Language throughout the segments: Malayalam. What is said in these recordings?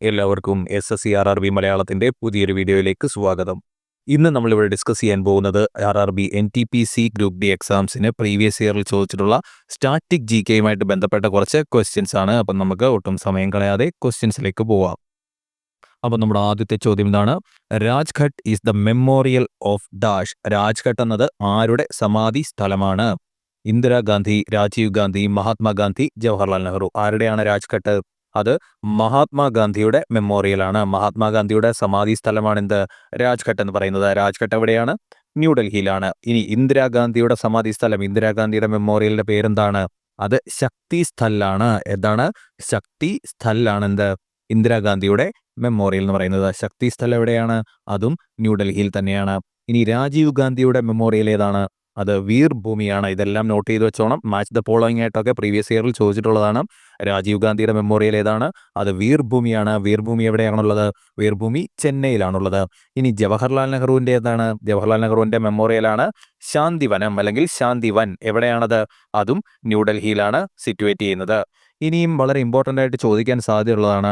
എല്ലാവർക്കും S S C R R B മലയാളത്തിന്റെ പുതിയൊരു വീഡിയോയിലേക്ക് സ്വാഗതം. ഇന്ന് നമ്മളിവിടെ ഡിസ്കസ് ചെയ്യാൻ പോകുന്നത് R R B N T P C group D എക്സാംസിന് previous ഇയറിൽ ചോദിച്ചിട്ടുള്ള സ്റ്റാറ്റിക് ജി കെയുമായിട്ട് ബന്ധപ്പെട്ട കുറച്ച് ക്വസ്റ്റ്യൻസ് ആണ്. അപ്പം നമുക്ക് ഒട്ടും സമയം കളയാതെ ക്വസ്റ്റ്യൻസിലേക്ക് പോവാം. അപ്പം നമ്മുടെ ആദ്യത്തെ ചോദ്യം ഇതാണ്. Rajghat is the memorial of dash Rajghat എന്നത് ആരുടെ സമാധി സ്ഥലമാണ്? ഇന്ദിരാഗാന്ധി രാജീവ് ഗാന്ധി മഹാത്മാഗാന്ധി ജവഹർലാൽ നെഹ്റു. ആരുടെയാണ് രാജ്ഘട്ട്? അത് മഹാത്മാഗാന്ധിയുടെ മെമ്മോറിയലാണ്. മഹാത്മാഗാന്ധിയുടെ സമാധി സ്ഥലമാണ് എന്ത് രാജ്ഘട്ട് എന്ന് പറയുന്നത്. രാജ്ഘട്ട് എവിടെയാണ്? ന്യൂഡൽഹിയിലാണ് ഇനി ഇന്ദിരാഗാന്ധിയുടെ സമാധി സ്ഥലം ഇന്ദിരാഗാന്ധിയുടെ മെമ്മോറിയലിന്റെ പേരെന്താണ്? അത് ശക്തി സ്ഥലാണ് എന്താണ് ശക്തി സ്ഥലാണ് എന്ത് ഇന്ദിരാഗാന്ധിയുടെ മെമ്മോറിയൽ എന്ന് പറയുന്നത്. ശക്തി സ്ഥലം എവിടെയാണ്? അതും ന്യൂഡൽഹിയിൽ തന്നെയാണ്. ഇനി രാജീവ് ഗാന്ധിയുടെ മെമ്മോറിയൽ ഏതാണ്? അത് വീർ ഭൂമിയാണ് ഇതെല്ലാം നോട്ട് ചെയ്ത് വെച്ചോണം. മാച്ച് ദ ഫോളോയിങ് ആയിട്ടൊക്കെ പ്രീവിയസ് ഇയറിൽ ചോദിച്ചിട്ടുള്ളതാണ്. രാജീവ് ഗാന്ധിയുടെ മെമ്മോറിയൽ ഏതാണ്? അത് വീർഭൂമിയാണ്. വീർഭൂമി എവിടെയാണുള്ളത്? വീർഭൂമി ചെന്നൈയിലാണുള്ളത്. ഇനി ജവഹർലാൽ നെഹ്റുവിന്റെ ഏതാണ്? ജവഹർലാൽ നെഹ്റുവിന്റെ മെമ്മോറിയലാണ് ശാന്തിവനം അല്ലെങ്കിൽ ശാന്തിവൻ എവിടെയാണത്? അതും ന്യൂഡൽഹിയിലാണ് സിറ്റുവേറ്റ് ചെയ്യുന്നത്. ഇനിയും വളരെ ഇമ്പോർട്ടന്റ് ആയിട്ട് ചോദിക്കാൻ സാധ്യതയുള്ളതാണ്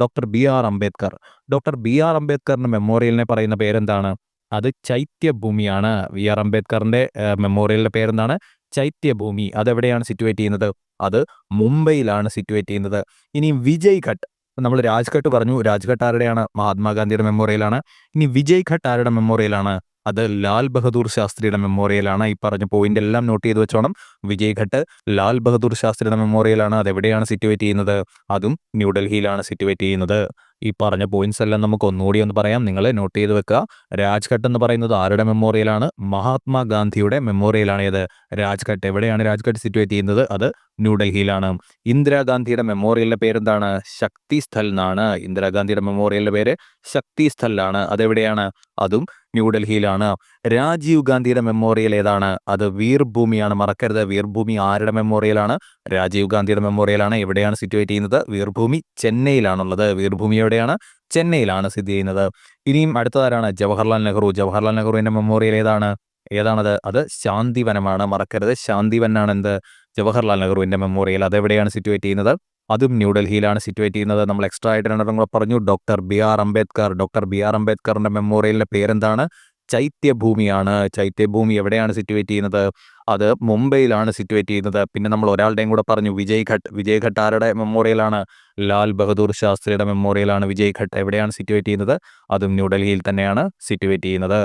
doctor B R Ambedkar. Doctor B R അംബേദ്കറിന്റെ മെമ്മോറിയലിനെ പറയുന്ന പേരെന്താണ്? അത് ചൈത്യഭൂമിയാണ്. വി ആർ അംബേദ്കറിന്റെ മെമ്മോറിയലിന്റെ പേരെന്താണ്? ചൈത്യഭൂമി. അതെവിടെയാണ് സിറ്റുവേറ്റ് ചെയ്യുന്നത്? അത് മുംബൈയിലാണ് സിറ്റുവേറ്റ് ചെയ്യുന്നത്. ഇനി വിജയ് ഘട്ട് നമ്മൾ രാജ്ഘട്ട് പറഞ്ഞു. രാജ്ഘട്ട് ആരുടെയാണ്? മഹാത്മാഗാന്ധിയുടെ മെമ്മോറിയലാണ്. ഇനി വിജയ് ഘട്ട് ആരുടെ മെമ്മോറിയലാണ്? അത് ലാൽ ബഹദൂർ ശാസ്ത്രിയുടെ മെമ്മോറിയലാണ്. ഈ പറഞ്ഞ പോയിന്റ് എല്ലാം നോട്ട് ചെയ്ത് വെച്ചോണം. വിജയ് ഘട്ട് ലാൽ ബഹദൂർ ശാസ്ത്രിയുടെ മെമ്മോറിയലാണ്. അത് എവിടെയാണ് സിറ്റുവേറ്റ് ചെയ്യുന്നത്? അതും ന്യൂഡൽഹിയിലാണ് സിറ്റുവേറ്റ് ചെയ്യുന്നത്. ഈ പറഞ്ഞ പോയിന്റ്സ് എല്ലാം നമുക്ക് ഒന്നുകൂടി ഒന്ന് പറയാം. നിങ്ങൾ നോട്ട് ചെയ്ത് വെക്കുക. രാജ്ഘട്ട് എന്ന് പറയുന്നത് ആരുടെ മെമ്മോറിയലാണ് മഹാത്മാഗാന്ധിയുടെ മെമ്മോറിയലാണ് ഏത്? രാജ്ഘട്ട്. എവിടെയാണ് രാജ്ഘട്ട് സിറ്റുവേറ്റ് ചെയ്യുന്നത്? അത് ന്യൂഡൽഹിയിലാണ് ഇന്ദിരാഗാന്ധിയുടെ മെമ്മോറിയലിന്റെ പേരെന്താണ്? ശക്തി സ്ഥൽ എന്നാണ് ഇന്ദിരാഗാന്ധിയുടെ മെമ്മോറിയലിന്റെ പേര് ശക്തി സ്ഥലാണ് അതെവിടെയാണ്? അതും ന്യൂഡൽഹിയിലാണ് രാജീവ് ഗാന്ധിയുടെ മെമ്മോറിയൽ ഏതാണ്? അത് വീർഭൂമിയാണ്. മറക്കരുത്. വീർഭൂമി ആരുടെ മെമ്മോറിയലാണ് രാജീവ് ഗാന്ധിയുടെ മെമ്മോറിയലാണ് എവിടെയാണ് സിറ്റുവേറ്റ് ചെയ്യുന്നത്? വീർഭൂമി ചെന്നൈയിലാണുള്ളത്. വീർഭൂമി എവിടെയാണ്? ചെന്നൈയിലാണ് സ്ഥിതി ചെയ്യുന്നത്. ഇനിയും അടുത്തതാരാണ്? ജവഹർലാൽ നെഹ്റു. ജവഹർലാൽ നെഹ്റുവിന്റെ മെമ്മോറിയൽ ഏതാണ്? ഏതാണത്? അത് ശാന്തിവനമാണ്. മറക്കരുത്. ശാന്തിവനാണ് എന്ത് ജവഹർലാൽ നെഹ്റുവിന്റെ മെമ്മോറിയൽ അതെവിടെയാണ് സിറ്റുവേറ്റ് ചെയ്യുന്നത്? അതും ന്യൂഡൽഹിയിലാണ് സിറ്റുവേറ്റ് ചെയ്യുന്നത്. നമ്മൾ എക്സ്ട്രാ ആയിട്ട് രണ്ടെണ്ണം കൂടെ പറഞ്ഞു. Doctor B R Ambedkar. Doctor B R അംബേദ്കറിന്റെ മെമ്മോറിയലിന്റെ പേരെന്താണ്? ചൈത്യഭൂമിയാണ്. ചൈത്യഭൂമി എവിടെയാണ് സിറ്റുവേറ്റ് ചെയ്യുന്നത്? അത് മുംബൈയിലാണ് സിറ്റുവേറ്റ് ചെയ്യുന്നത്. പിന്നെ നമ്മൾ ഒരാളുടെയും കൂടെ പറഞ്ഞു വിജയ് ഘട്ട് വിജയ് ഘട്ട് ആരുടെ മെമ്മോറിയലാണ്? ലാൽ ബഹദൂർ ശാസ്ത്രിയുടെ മെമ്മോറിയലാണ് വിജയ് ഘട്ട് എവിടെയാണ് സിറ്റുവേറ്റ് ചെയ്യുന്നത്? അതും ന്യൂഡൽഹിയിൽ തന്നെയാണ് സിറ്റുവേറ്റ് ചെയ്യുന്നത്.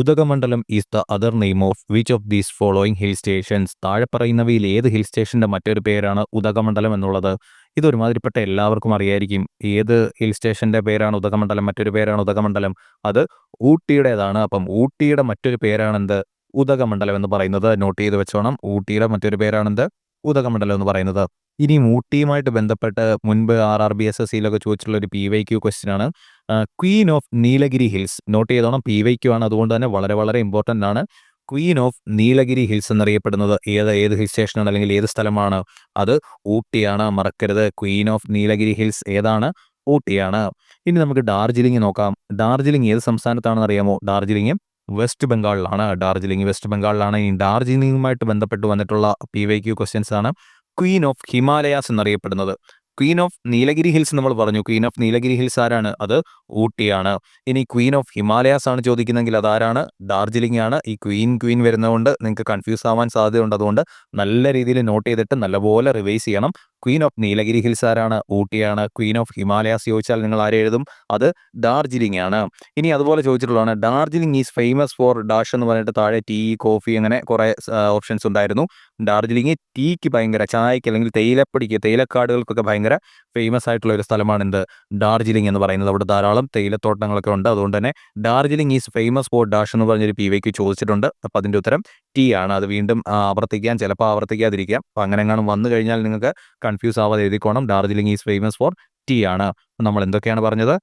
Udhagamandalam is the other name of which of these following hill stations താഴെ പറയുന്നവയിൽ ഏത് ഹിൽ സ്റ്റേഷന്റെ മറ്റൊരു പേരാണ് ഉദകമണ്ഡലം എന്നുള്ളത്? ഇതൊരുമാതിരിപ്പെട്ട എല്ലാവർക്കും അറിയായിരിക്കും ഏത് ഹിൽ സ്റ്റേഷന്റെ പേരാണ് ഉദകമണ്ഡലം മറ്റൊരു പേരാണ് ഉദകമണ്ഡലം. അത് ഊട്ടിയുടേതാണ്. അപ്പം ഊട്ടിയുടെ മറ്റൊരു പേരാണെന്ത്? ഉദകമണ്ഡലം എന്ന് പറയുന്നത് നോട്ട് ചെയ്ത് വെച്ചോണം. ഊട്ടിയുടെ മറ്റൊരു പേരാണെന്ത്? ഉദകമണ്ഡലം എന്ന് പറയുന്നത്. ഇനി ഊട്ടിയുമായിട്ട് ബന്ധപ്പെട്ട് മുൻപ് R R B S S സിയിലൊക്കെ ചോദിച്ചിട്ടുള്ള ഒരു പി വൈ ക്യു ക്വസ്റ്റ്യൻ ആണ്. Queen of Nilgiri hills note ചെയ്തോണം. P Y Q ആണ്. അതുകൊണ്ട് തന്നെ വളരെ വളരെ ഇമ്പോർട്ടന്റ് ആണ്. ക്വീൻ ഓഫ് നീലഗിരി ഹിൽസ് എന്നറിയപ്പെടുന്നത് ഏത് ഏത് ഹിൽ സ്റ്റേഷനാണ് അല്ലെങ്കിൽ ഏത് സ്ഥലമാണ്? അത് ഊട്ടിയാണ്. മറക്കരുത്. ക്വീൻ ഓഫ് നീലഗിരി ഹിൽസ് ഏതാണ്? ഊട്ടിയാണ്. ഇനി നമുക്ക് ഡാർജിലിംഗ് നോക്കാം. ഡാർജിലിംഗ് ഏത് സംസ്ഥാനത്താണെന്ന് അറിയാമോ? ഡാർജിലിംഗ് വെസ്റ്റ് ബംഗാളിലാണ് ഡാർജിലിംഗ് വെസ്റ്റ് ബംഗാളിലാണ് ഇനി ഡാർജിലിംഗുമായിട്ട് ബന്ധപ്പെട്ട് വന്നിട്ടുള്ള പി വൈ ക്യു ക്വസ്റ്റ്യൻസ് ആണ് ക്വീൻ ഓഫ് ഹിമാലയാസ് എന്നറിയപ്പെടുന്നത്. ക്വീൻ ഓഫ് നീലഗിരി ഹിൽസ് നമ്മൾ പറഞ്ഞു. ക്വീൻ ഓഫ് നീലഗിരി ഹിൽസ് ആരാണ്? അത് ഊട്ടിയാണ്. ഇനി ക്വീൻ ഓഫ് ഹിമാലയാസ് ആണ് ചോദിക്കുന്നതെങ്കിൽ അതാരാണ് ഡാർജിലിംഗ് ആണ്. ഈ ക്വീൻ ക്വീൻ വരുന്നതുകൊണ്ട് നിങ്ങൾക്ക് കൺഫ്യൂസ് ആവാൻ സാധ്യതയുണ്ട്. അതുകൊണ്ട് നല്ല രീതിയിൽ നോട്ട് ചെയ്തിട്ട് നല്ലപോലെ റിവൈസ് ചെയ്യണം. ക്വീൻ ഓഫ് നീലഗിരി ഹിൽസ് ആരാണ്? ഊട്ടിയാണ്. ക്വീൻ ഓഫ് ഹിമാലയാസ് ചോദിച്ചാൽ നിങ്ങൾ ആരെ എഴുതും? അത് ഡാർജിലിംഗ് ആണ്. ഇനി അതുപോലെ ചോദിച്ചിട്ടുള്ളതാണ്. Darjeeling is famous for dash എന്ന് പറഞ്ഞിട്ട് താഴെ ടീ കോഫി അങ്ങനെ കുറേ ഓപ്ഷൻസ് ഉണ്ടായിരുന്നു. ഡാർജിലിംഗ് ടീക്ക് ഭയങ്കര ചായക്ക് അല്ലെങ്കിൽ തേയിലപ്പടിക്ക് തേയിലക്കാടുകൾക്കൊക്കെ ഭയങ്കര ഫേമസ് ആയിട്ടുള്ള ഒരു സ്ഥലമാണ് എന്ത് ഡാർജിലിംഗ് എന്ന് പറയുന്നത് അവിടെ ധാരാളം തേയിലത്തോട്ടങ്ങളൊക്കെ ഉണ്ട്. അതുകൊണ്ട് തന്നെ Darjeeling is famous for dash എന്ന് പറഞ്ഞൊരു പി വൈക്ക് ചോദിച്ചിട്ടുണ്ട്. അപ്പം അതിന്റെ ഉത്തരം ടീ ആണ്. അത് വീണ്ടും ആവർത്തിക്കാൻ ചിലപ്പോൾ ആവർത്തിക്കാതിരിക്കാം. അപ്പം അങ്ങനെ എങ്ങാനും വന്നു കഴിഞ്ഞാൽ നിങ്ങൾക്ക് കൺഫ്യൂസ് ആവാതെ എഴുതിക്കോണം. Darjeeling is famous for tea ആണ്. നമ്മൾ എന്തൊക്കെയാണ് പറഞ്ഞത്?